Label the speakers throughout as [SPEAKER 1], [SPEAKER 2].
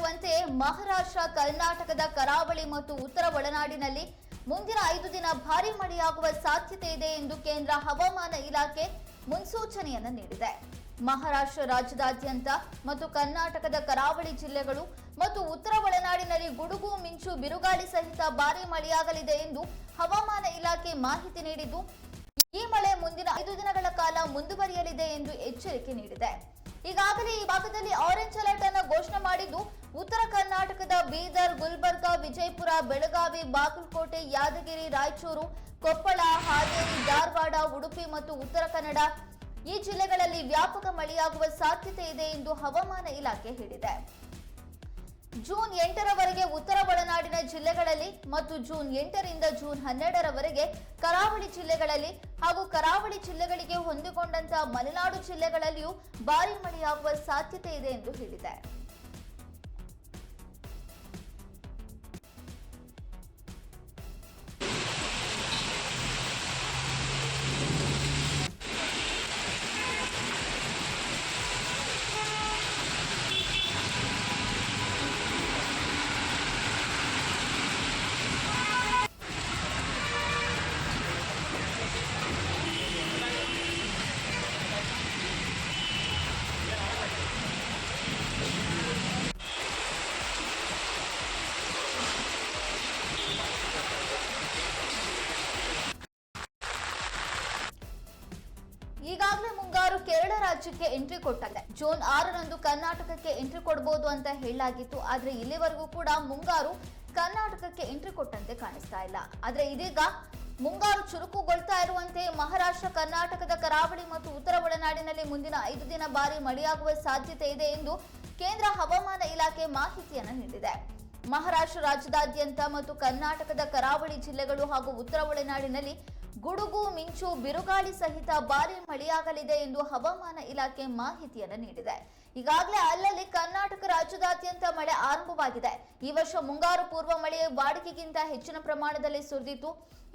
[SPEAKER 1] ಇರುವಂತೆ ಮಹಾರಾಷ್ಟ್ರ, ಕರ್ನಾಟಕದ ಕರಾವಳಿ ಮತ್ತು ಉತ್ತರ ಒಳನಾಡಿನಲ್ಲಿ ಮುಂದಿನ ಐದು ದಿನ ಭಾರೀ ಮಳೆಯಾಗುವ ಸಾಧ್ಯತೆ ಇದೆ ಎಂದು ಕೇಂದ್ರ ಹವಾಮಾನ ಇಲಾಖೆ ಮುನ್ಸೂಚನೆಯನ್ನು ನೀಡಿದೆ. ಮಹಾರಾಷ್ಟ್ರ ರಾಜ್ಯದಾದ್ಯಂತ ಮತ್ತು ಕರ್ನಾಟಕದ ಕರಾವಳಿ ಜಿಲ್ಲೆಗಳು ಮತ್ತು ಉತ್ತರ ಒಳನಾಡಿನಲ್ಲಿ ಗುಡುಗು, ಮಿಂಚು, ಬಿರುಗಾಳಿ ಸಹಿತ ಭಾರಿ ಮಳೆಯಾಗಲಿದೆ ಎಂದು ಹವಾಮಾನ ಇಲಾಖೆ ಮಾಹಿತಿ ನೀಡಿದ್ದು, ಈ ಮಳೆ ಮುಂದಿನ ಐದು ದಿನಗಳ ಕಾಲ ಮುಂದುವರಿಯಲಿದೆ ಎಂದು ಎಚ್ಚರಿಕೆ ನೀಡಿದೆ. ಈಗಾಗಲೇ ಈ ಭಾಗದಲ್ಲಿ ಆರೆಂಜ್ ಅಲರ್ಟ್ ಅನ್ನು ಘೋಷಣೆ ಮಾಡಿದ್ದು ಬೀದರ್, ಗುಲ್ಬರ್ಗ, ವಿಜಯಪುರ, ಬೆಳಗಾವಿ, ಬಾಗಲಕೋಟೆ, ಯಾದಗಿರಿ, ರಾಯಚೂರು, ಕೊಪ್ಪಳ, ಹಾವೇರಿ, ಧಾರವಾಡ, ಉಡುಪಿ ಮತ್ತು ಉತ್ತರ ಕನ್ನಡ ಈ ಜಿಲ್ಲೆಗಳಲ್ಲಿ ವ್ಯಾಪಕ ಮಳೆಯಾಗುವ ಸಾಧ್ಯತೆ ಇದೆ ಎಂದು ಹವಾಮಾನ ಇಲಾಖೆ ಹೇಳಿದೆ. ಜೂನ್ ಎಂಟರವರೆಗೆ ಉತ್ತರ ಒಳನಾಡಿನ ಜಿಲ್ಲೆಗಳಲ್ಲಿ ಮತ್ತು ಜೂನ್ ಎಂಟರಿಂದ ಜೂನ್ ಹನ್ನೆರಡರವರೆಗೆ ಕರಾವಳಿ ಜಿಲ್ಲೆಗಳಲ್ಲಿ ಹಾಗೂ ಕರಾವಳಿ ಜಿಲ್ಲೆಗಳಿಗೆ ಹೊಂದಿಕೊಂಡಂತಹ ಮಲೆನಾಡು ಜಿಲ್ಲೆಗಳಲ್ಲಿಯೂ ಭಾರಿ ಮಳೆಯಾಗುವ ಸಾಧ್ಯತೆ ಇದೆ ಎಂದು ಹೇಳಿದೆ. ಈಗಾಗಲೇ ಮುಂಗಾರು ಕೇರಳ ರಾಜ್ಯಕ್ಕೆ ಎಂಟ್ರಿ ಕೊಟ್ಟಿದೆ ಜೂನ್ ಆರರಂದು ಕರ್ನಾಟಕಕ್ಕೆ ಎಂಟ್ರಿ ಕೊಡಬಹುದು ಅಂತ ಹೇಳಲಾಗಿತ್ತು. ಆದ್ರೆ ಇಲ್ಲಿವರೆಗೂ ಕೂಡ ಮುಂಗಾರು ಕರ್ನಾಟಕಕ್ಕೆ ಎಂಟ್ರಿ ಕೊಟ್ಟಂತೆ ಕಾಣಿಸ್ತಾ ಇಲ್ಲ. ಆದ್ರೆ ಇದೀಗ ಮುಂಗಾರು ಚುರುಕುಗೊಳ್ತಾ ಇರುವಂತೆ ಮಹಾರಾಷ್ಟ್ರ, ಕರ್ನಾಟಕದ ಕರಾವಳಿ ಮತ್ತು ಉತ್ತರ ಒಳನಾಡಿನಲ್ಲಿ ಮುಂದಿನ ಐದು ದಿನ ಬಾರಿ ಮಳೆಯಾಗುವ ಸಾಧ್ಯತೆ ಇದೆ ಎಂದು ಕೇಂದ್ರ ಹವಾಮಾನ ಇಲಾಖೆ ಮಾಹಿತಿಯನ್ನು ನೀಡಿದೆ. ಮಹಾರಾಷ್ಟ್ರ ರಾಜ್ಯದಾದ್ಯಂತ ಮತ್ತು ಕರ್ನಾಟಕದ ಕರಾವಳಿ ಜಿಲ್ಲೆಗಳು ಹಾಗೂ ಉತ್ತರ ಒಳನಾಡಿನಲ್ಲಿ ಗುಡುಗು, ಮಿಂಚು, ಬಿರುಗಾಳಿ ಸಹಿತ ಭಾರಿ ಮಳೆಯಾಗಲಿದೆ ಎಂದು ಹವಾಮಾನ ಇಲಾಖೆ ಮಾಹಿತಿಯನ್ನು ನೀಡಿದೆ. ಈಗಾಗಲೇ ಅಲ್ಲಲ್ಲಿ ಕರ್ನಾಟಕ ರಾಜ್ಯದಾದ್ಯಂತ ಮಳೆ ಆರಂಭವಾಗಿದೆ. ಈ ವರ್ಷ ಮುಂಗಾರು ಪೂರ್ವ ಮಳೆ ವಾಡಿಕೆಗಿಂತ ಹೆಚ್ಚಿನ ಪ್ರಮಾಣದಲ್ಲಿ ಸುರಿದಿತ್ತು.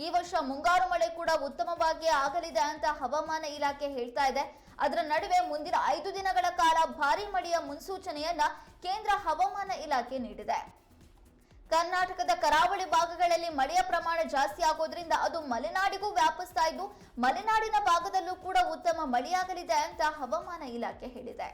[SPEAKER 1] ಈ ವರ್ಷ ಮುಂಗಾರು ಮಳೆ ಕೂಡ ಉತ್ತಮವಾಗಿ ಆಗಲಿದೆ ಅಂತ ಹವಾಮಾನ ಇಲಾಖೆ ಹೇಳ್ತಾ ಇದೆ. ಅದರ ನಡುವೆ ಮುಂದಿನ ಐದು ದಿನಗಳ ಕಾಲ ಭಾರಿ ಮಳೆಯ ಮುನ್ಸೂಚನೆಯನ್ನ ಕೇಂದ್ರ ಹವಾಮಾನ ಇಲಾಖೆ ನೀಡಿದೆ. ಕರ್ನಾಟಕದ ಕರಾವಳಿ ಭಾಗಗಳಲ್ಲಿ ಮಳೆಯ ಪ್ರಮಾಣ ಜಾಸ್ತಿ ಆಗೋದ್ರಿಂದ ಅದು ಮಲೆನಾಡಿಗೂ ವ್ಯಾಪಿಸ್ತಾ ಇದ್ದು, ಮಲೆನಾಡಿನ ಭಾಗದಲ್ಲೂ ಕೂಡ ಉತ್ತಮ ಮಳೆಯಾಗಲಿದೆ ಅಂತ ಹವಾಮಾನ ಇಲಾಖೆ ಹೇಳಿದೆ.